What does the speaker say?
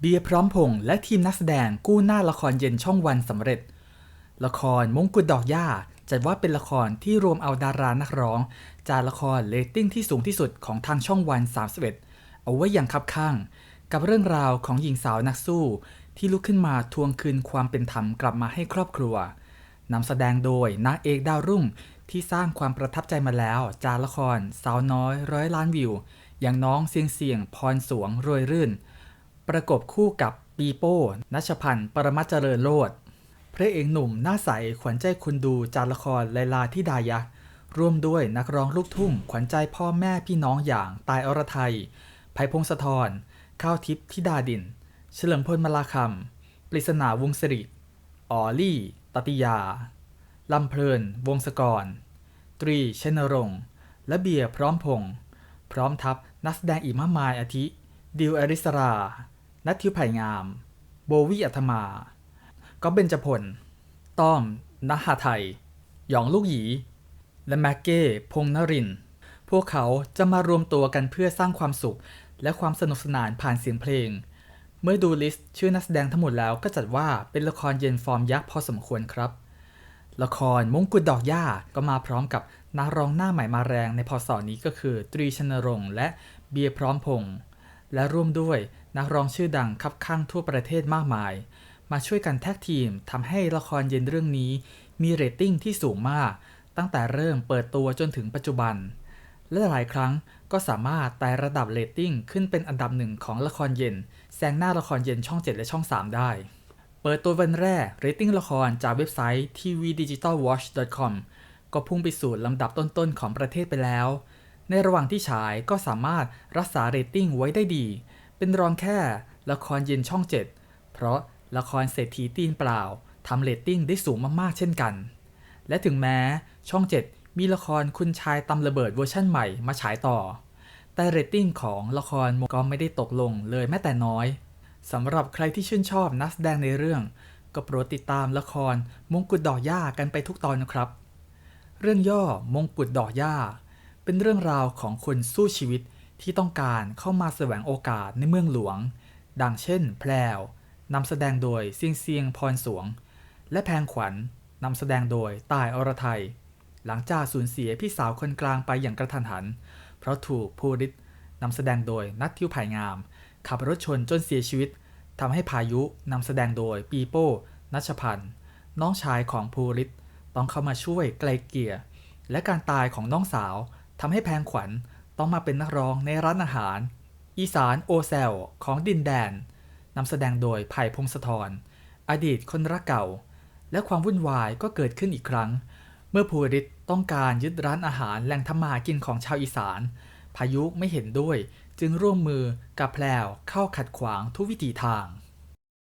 เบียร์พร้อมพงษ์และทีมนักแสดงกู้หน้าละครเย็นช่องวันสำเร็จ ละครมงกุฎดอกหญ้าจัดว่าเป็นละครที่รวมเอาดารานักร้อง จากละครเรตติ้งที่สูงที่สุดของทางช่องวัน 31 เอาไว้อย่างคับข้าง กับเรื่องราวของหญิงสาวนักสู้ ที่ลุกขึ้นมาทวงคืนความเป็นธรรมกลับมาให้ครอบครัวนำแสดงโดยนางเอกดาวรุ่งที่สร้างความประทับใจมาแล้ว จากละครสาวน้อยร้อยล้านวิว อย่างน้องเสียงเสียงพรสวงรวยรื่น ประกบคู่กับปีโป้ นัชพันธ์ปรมัจเจริญโลดพระเอกหนุ่มหน้าใสขวัญใจคนดูจากละครไลลาที่ดายะ ร่วมด้วยนักร้องลูกทุ่ง ขวัญใจพ่อแม่พี่น้องอย่างตายอรไทยไผ่พงศธรข้าวทิพย์ธิดาดิน เฉลิมพลมาลาคำปริศนาวงศ์สิริออลี่ตติยาลำเพลิน วงศกร ตรีชนรงค์และเบียร์พร้อมพงษ์พร้อมทัพนักแสดงอีกมากมายอาทิ ดิวอริสรา นัททิวไผ่งาม โบวี่อัธมา ก็เบญจพล ต้อมนหาไทย หยองลูกหยี และแม็กเก้พงนริน พวกเขาจะมารวมตัวกันเพื่อสร้างความสุข และความสนุกสนานผ่านเสียงเพลง เมื่อดูลิสต์ชื่อนักแสดงทั้งหมดแล้วก็จัดว่าเป็นละครเย็นฟอร์มยักษ์พอสมควรครับละครมงกุฎดอกหญ้าก็มาพร้อมกับนักร้องหน้าใหม่มาแรงในพศนี้ก็คือ ตรีชนรงค์และเบียร์พร้อมพงษ์ และร่วมด้วยนักร้องชื่อดังคับข้างทั่วประเทศมากมาย มาช่วยกันแท็กทีมทำให้ละครเย็นเรื่องนี้ มีเรตติ้งที่สูงมาก ตั้งแต่เริ่มเปิดตัวจนถึงปัจจุบัน และหลายครั้งก็สามารถไต่ระดับเรตติ้งขึ้นเป็นอันดับหนึ่งของละครเย็นแซงหน้าละครเย็นช่อง 7 และช่อง 3 ได้ เปิดตัววันแรกเรตติ้งละครจากเว็บไซต์ tvdigitalwatch.com ก็พุ่งไปสู่ลำดับต้นๆของประเทศไปแล้ว ในระหว่างที่ฉายก็สามารถรักษาเรตติ้งไว้ได้ดี เป็นรองแค่ละครเย็นช่อง 7 เพราะละครเศรษฐีตีนเปล่าทำเรตติ้งได้สูงมากๆเช่นกัน และถึงแม้ช่อง 7 มีละครคุณชายตำระเบิดเวอร์ชั่นใหม่มาฉายต่อ แต่เรตติ้งของละครก็ไม่ได้ตกลงเลยแม้แต่น้อยสำหรับใครที่ชื่นชอบนักแสดงในเรื่อง ก็โปรดติดตามละครมงกุฎดอกหญ้ากันไปทุกตอนนะครับ เรื่องย่อมงกุฎดอกหญ้า เป็นเรื่องราวของคนสู้ชีวิตที่ต้องการเข้ามาแสวงโอกาสในเมืองหลวง ดังเช่น แพรวนำแสดงโดยเซียงเซียงพรสวง และแพงขวัญนำแสดงโดยตายอรไทย หลังจากสูญเสียพี่สาวคนกลางไปอย่างกระทันหัน เพราะถูกภูริศนำแสดงโดยนัททิวไผ่งาม ขับรถชนจนเสียชีวิตทำให้พายุนำแสดงโดยปีโป้นัชพันธ์น้องชายของภูริศต้องเข้ามาช่วยไกลเกลี่ยและการตายของน้องสาว ทำให้แพงขวัญต้องมาเป็นนักร้องในร้านอาหาร อีสานโอเซลของดินแดนนำแสดงโดยไผ่พงศธรอดีตคนรักเก่า และความวุ่นวายก็เกิดขึ้นอีกครั้ง เมื่อภูริศต้องการยึดร้านอาหารแหล่งทำมาหากินของชาวอีสาน พายุไม่เห็นด้วยจึงร่วมมือกับแพลวเข้าขัดขวางทุกวิถีทาง